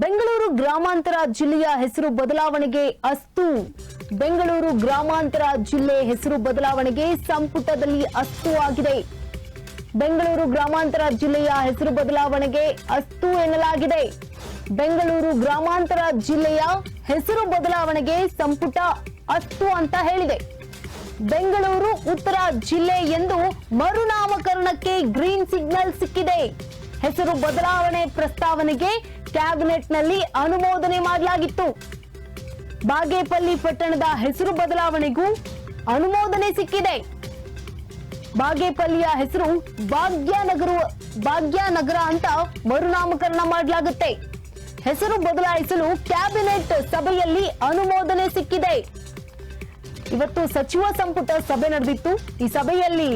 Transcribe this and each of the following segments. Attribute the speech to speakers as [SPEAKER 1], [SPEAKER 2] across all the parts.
[SPEAKER 1] ಬೆಂಗಳೂರು ಗ್ರಾಮಾಂತರ ಜಿಲ್ಲೆಯ ಹೆಸರು ಬದಲಾವಣೆಗೆ ಅಸ್ತು. ಬೆಂಗಳೂರು ಗ್ರಾಮಾಂತರ ಜಿಲ್ಲೆ ಹೆಸರು ಬದಲಾವಣೆಗೆ ಸಂಪುಟದಲ್ಲಿ ಅಸ್ತು ಆಗಿದೆ. ಬೆಂಗಳೂರು ಗ್ರಾಮಾಂತರ ಜಿಲ್ಲೆಯ ಹೆಸರು ಬದಲಾವಣೆಗೆ ಅಸ್ತು ಎನ್ನಲಾಗಿದೆ. ಬೆಂಗಳೂರು ಗ್ರಾಮಾಂತರ ಜಿಲ್ಲೆಯ ಹೆಸರು ಬದಲಾವಣೆಗೆ ಸಂಪುಟ ಅಸ್ತು ಅಂತ ಹೇಳಿದೆ. ಬೆಂಗಳೂರು ಉತ್ತರ ಜಿಲ್ಲೆ ಎಂದು ಮರುನಾಮಕರಣಕ್ಕೆ ಗ್ರೀನ್ ಸಿಗ್ನಲ್ ಸಿಕ್ಕಿದೆ. ಹೆಸರು ಬದಲಾವಣೆ ಪ್ರಸ್ತಾವನೆಗೆ ಕ್ಯಾಬಿನೆಟ್ನಲ್ಲಿ ಅನುಮೋದನೆ ಮಾಡಲಾಗಿತ್ತು. ಬಾಗೇಪಲ್ಲಿ ಪಟ್ಟಣದ ಹೆಸರು ಬದಲಾವಣೆಗೂ ಅನುಮೋದನೆ ಸಿಕ್ಕಿದೆ. ಬಾಗೇಪಲ್ಲಿಯ ಹೆಸರು ಭಾಗ್ಯನಗರ ಭಾಗ್ಯನಗರ ಅಂತ ಮರುನಾಮಕರಣ ಮಾಡಲಾಗುತ್ತೆ. ಹೆಸರು ಬದಲಾಯಿಸಲು ಕ್ಯಾಬಿನೆಟ್ ಸಭೆಯಲ್ಲಿ ಅನುಮೋದನೆ ಸಿಕ್ಕಿದೆ. ಇವತ್ತು ಸಚಿವ ಸಂಪುಟ ಸಭೆ ನಡೆದಿತ್ತು. ಈ ಸಭೆಯಲ್ಲಿ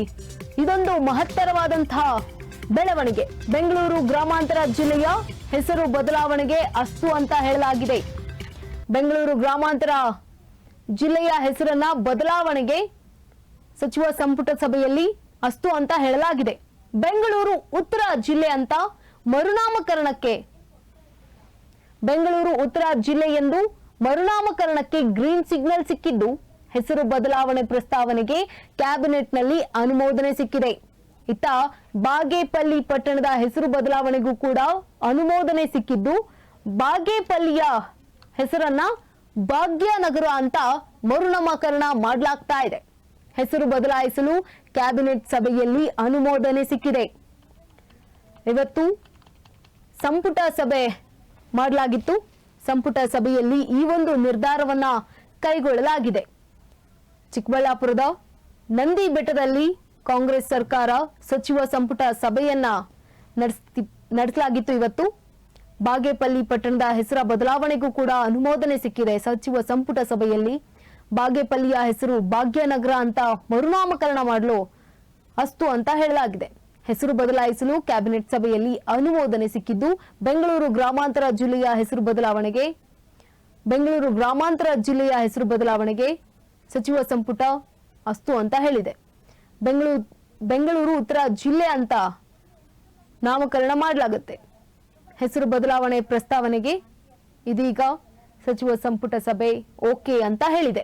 [SPEAKER 1] ಇದೊಂದು ಮಹತ್ತರವಾದಂತಹ ಬೆಳವಣಿಗೆ. ಬೆಂಗಳೂರು ಗ್ರಾಮಾಂತರ ಜಿಲ್ಲೆಯ ಹೆಸರು ಬದಲಾವಣೆಗೆ ಅಸ್ತು ಅಂತ ಹೇಳಲಾಗಿದೆ. ಬೆಂಗಳೂರು ಗ್ರಾಮಾಂತರ ಜಿಲ್ಲೆಯ ಹೆಸರನ್ನ ಬದಲಾವಣೆಗೆ ಸಚಿವ ಸಂಪುಟ ಸಭೆಯಲ್ಲಿ ಅಸ್ತು ಅಂತ ಹೇಳಲಾಗಿದೆ. ಬೆಂಗಳೂರು ಉತ್ತರ ಜಿಲ್ಲೆ ಅಂತ ಮರುನಾಮಕರಣಕ್ಕೆ ಬೆಂಗಳೂರು ಉತ್ತರ ಜಿಲ್ಲೆ ಎಂದು ಮರುನಾಮಕರಣಕ್ಕೆ ಗ್ರೀನ್ ಸಿಗ್ನಲ್ ಸಿಕ್ಕಿದ್ದು ಹೆಸರು ಬದಲಾವಣೆ ಪ್ರಸ್ತಾವನೆಗೆ ಕ್ಯಾಬಿನೆಟ್ನಲ್ಲಿ ಅನುಮೋದನೆ ಸಿಕ್ಕಿದೆ. ಇತ್ತ ಬಾಗೇಪಲ್ಲಿ ಪಟ್ಟಣದ ಹೆಸರು ಬದಲಾವಣೆಗೂ ಕೂಡ ಅನುಮೋದನೆ ಸಿಕ್ಕಿದ್ದು ಬಾಗೇಪಲ್ಲಿಯ ಹೆಸರನ್ನ ಭಾಗ್ಯನಗರ ಅಂತ ಮರುನಾಮಕರಣ ಮಾಡಲಾಗ್ತಾ ಇದೆ. ಹೆಸರು ಬದಲಾಯಿಸಲು ಕ್ಯಾಬಿನೆಟ್ ಸಭೆಯಲ್ಲಿ ಅನುಮೋದನೆ ಸಿಕ್ಕಿದೆ. ಇವತ್ತು ಸಂಪುಟ ಸಭೆ ಮಾಡಲಾಗಿತ್ತು. ಸಂಪುಟ ಸಭೆಯಲ್ಲಿ ಈ ಒಂದು ನಿರ್ಧಾರವನ್ನ ಕೈಗೊಳ್ಳಲಾಗಿದೆ. ಚಿಕ್ಕಬಳ್ಳಾಪುರದ ನಂದಿ ಬೆಟ್ಟದಲ್ಲಿ ಕಾಂಗ್ರೆಸ್ ಸರ್ಕಾರ ಸಚಿವ ಸಂಪುಟ ಸಭೆಯನ್ನ ನಡೆಸಲಾಗಿತ್ತು ಇವತ್ತು. ಬಾಗೇಪಲ್ಲಿ ಪಟ್ಟಣದ ಹೆಸರ ಬದಲಾವಣೆಗೂ ಕೂಡ ಅನುಮೋದನೆ ಸಿಕ್ಕಿದೆ ಸಚಿವ ಸಂಪುಟ ಸಭೆಯಲ್ಲಿ. ಬಾಗೇಪಲ್ಲಿಯ ಹೆಸರು ಭಾಗ್ಯನಗರ ಅಂತ ಮರುನಾಮಕರಣ ಮಾಡಲು ಅಸ್ತು ಅಂತ ಹೇಳಲಾಗಿದೆ. ಹೆಸರು ಬದಲಾಯಿಸಲು ಕ್ಯಾಬಿನೆಟ್ ಸಭೆಯಲ್ಲಿ ಅನುಮೋದನೆ ಸಿಕ್ಕಿದ್ದು ಬೆಂಗಳೂರು ಗ್ರಾಮಾಂತರ ಜಿಲ್ಲೆಯ ಹೆಸರು ಬದಲಾವಣೆಗೆ. ಬೆಂಗಳೂರು ಗ್ರಾಮಾಂತರ ಜಿಲ್ಲೆಯ ಹೆಸರು ಬದಲಾವಣೆಗೆ ಸಚಿವ ಸಂಪುಟ ಅಸ್ತು ಅಂತ ಹೇಳಿದೆ. ಬೆಂಗಳೂರು ಬೆಂಗಳೂರು ಉತ್ತರ ಜಿಲ್ಲೆ ಅಂತ ನಾಮಕರಣ ಮಾಡಲಾಗುತ್ತೆ. ಹೆಸರು ಬದಲಾವಣೆ ಪ್ರಸ್ತಾವನೆಗೆ ಇದೀಗ ಸಚಿವ ಸಂಪುಟ ಸಭೆ ಓಕೆ ಅಂತ ಹೇಳಿದೆ.